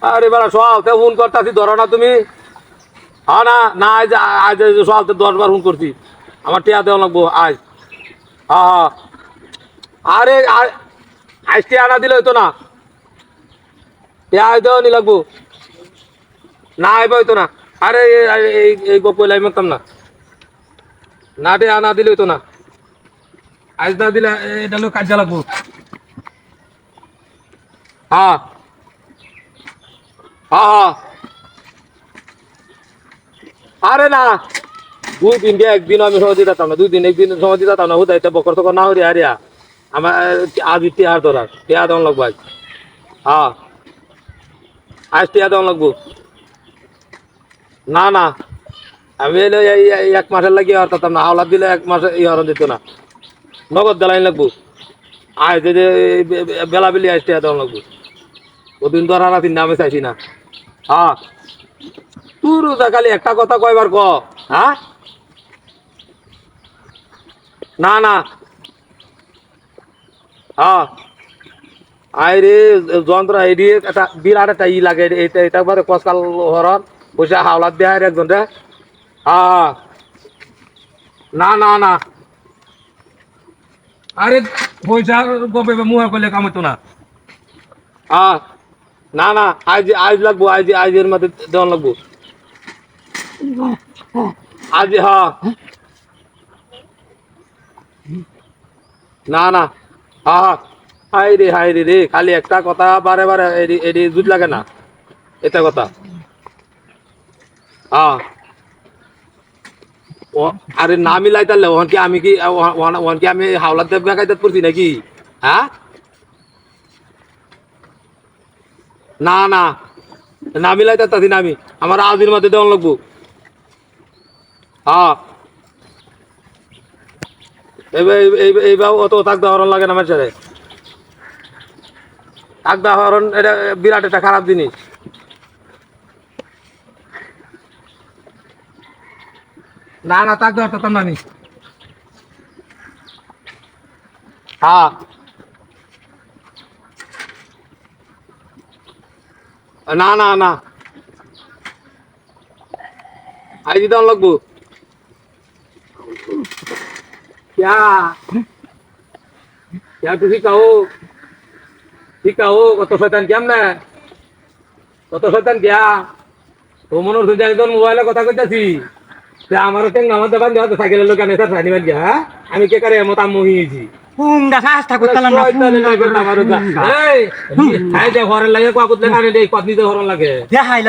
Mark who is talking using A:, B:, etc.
A: আরে বেড়া সব তে ফোন করতাছি, ধরো না তুমি। হ্যাঁ না না, আজ আজ সব দশ বার ফোন করছি। আমার টিয়া দেওয়া লাগবো আজ হ্যাঁ হ্যাঁ। আরে আজ টিয়া না দিলে হইতো না। টিয়া দেওয়া নি লাগবো। না, আইব হইতো না। আরে, এই- গপ আমি মানতাম না। না, টিয়া না দিলে হইতো না। আজ না দিলে এটা লোক কাজে লাগবো। হ্যাঁ। আরে না, দুই দিন দিয়ে একদিন আমি সময় দিতাম না। দুই দিন একদিন সময় দিতাম না। হুদাই তো বকর তকর না হরি আরিয়া আমার আজ টিয়ার ধরার। টিয়া দেওয়া লাগবো আজ। হ্যাঁ আজ টিয়া দেওয়া লাগবো। না না। আমি এলে এক মাসের লাগি আর তাতাম না। হাওলাত দিলে এক মাসে ই দিত না। নগদ দেলাইন লাগবো। আজ যে বেলা বেলি আজ টিয়া দেওয়া লাগবো। ওদিন তো আর রাতির নামে চাইছি না। হ্যাঁ। তোর খালি একটা কথা কয়বার ক হ্যাঁ? না না। হ্যাঁ। আই রে যন্ত্র এডি একটা বিরাট একটা ই লাগে এটা এটা বারে কসকাল হরণ। পয়সা হাওলাত দেয় আর একজন রে। হ্যাঁ। না না না। আরে পয়সা গবে মুহে করলে কাম হতো না। হ্যাঁ। না না, আজ আজ লাগবো, আজ আজের মধ্যে দেওয়া লাগবো। আজ হ্যাঁ। না না হ্যাঁ হাই রে হাই রে রে, খালি একটা কথা বারে বারে এডি জুট লাগে না। এটা কথা। হ্যাঁ। আরে না মিলাই তাহলে ওহন কি আমি কি ওহন- কি আমি হাওলাত দেব গাইতে পড়ছি নাকি? হ্যাঁ? না না। না মিলাই তাতি না আমি আমার আজির মধ্যে দেওয়ান লাগবো। হ্যাঁ এইবার অত লাগে না এটা বিরাট একটা খারাপ জিনিস। না না, তাক দেওয়া তাতাম না আমি হ্যাঁ না না না আইজি দাম লাগবো क्या क्या तुझी কাহো ঠিক কাহো কত শয়তান কেমন কত শয়তান কিয়া তো মনোর তুই একজন মোবাইলে কথা কইতাছি যে আমারও টেং আমার দোকান দেওয়া সাইকেলের লোক আনে স্যার সানি গিয়া হ্যাঁ আমি কে করে মত আম্মু হইছি
B: হুঙ্গা কাজটা করতালাম না।
A: এই, এই দে ঘরে লাগে কোয়া কুতলে কানে দেই পাতনি দে ঘরে লাগে।
B: দেখাইলাম।